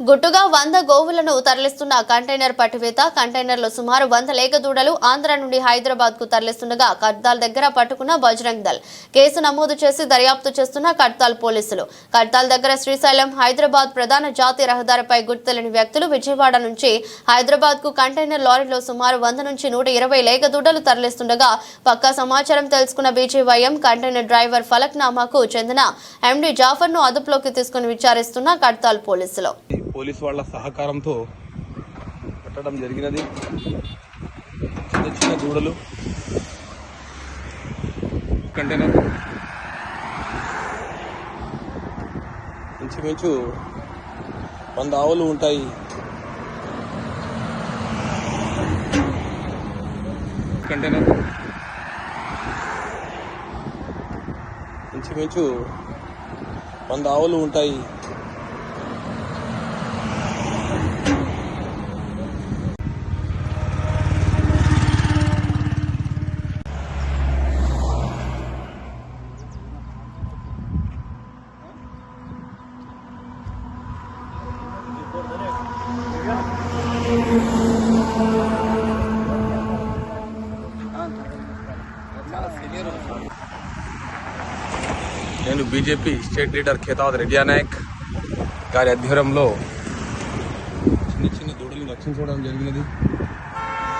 గుట్టుగా వంద గోవులను తరలిస్తున్న కంటైనర్ పట్టువేత. కంటైనర్లో సుమారు వంద లేక దూడలు ఆంధ్ర నుండి హైదరాబాద్కు తరలిస్తుండగా కడ్తాల్ దగ్గర పట్టుకున్న బజరంగ్ దళ్. కేసు నమోదు చేసి దర్యాప్తు చేస్తున్న కడ్తాల్ పోలీసులు. కడ్తాల్ దగ్గర శ్రీశైలం హైదరాబాద్ ప్రధాన జాతీయ రహదారిపై గుర్తులేని వ్యక్తులు విజయవాడ నుంచి హైదరాబాద్కు కంటైనర్ లారీలో సుమారు వంద నుంచి నూట ఇరవై లేక దూడలు తరలిస్తుండగా పక్కా సమాచారం తెలుసుకున్న బీజేవైఎం కంటైనర్ డ్రైవర్ ఫలక్నామాకు చెందిన ఎండీ జాఫర్ను అదుపులోకి తీసుకుని విచారిస్తున్న కడ్తాల్ పోలీసులు. పోలీసు వాళ్ళ సహకారంతో కట్టడం జరిగినది. చిన్న చిన్న దూడలు కంటైనర్. ఇంచుమించు వంద ఆవులు ఉంటాయి. కంటైనర్. ఇంచుమించు వంద ఆవులు ఉంటాయి. నేను BJP state leader Khetavath Reddy Nayak గారి ఆధ్వర్యంలో చిన్న చిన్న దూడలు రక్షించడం జరిగినది.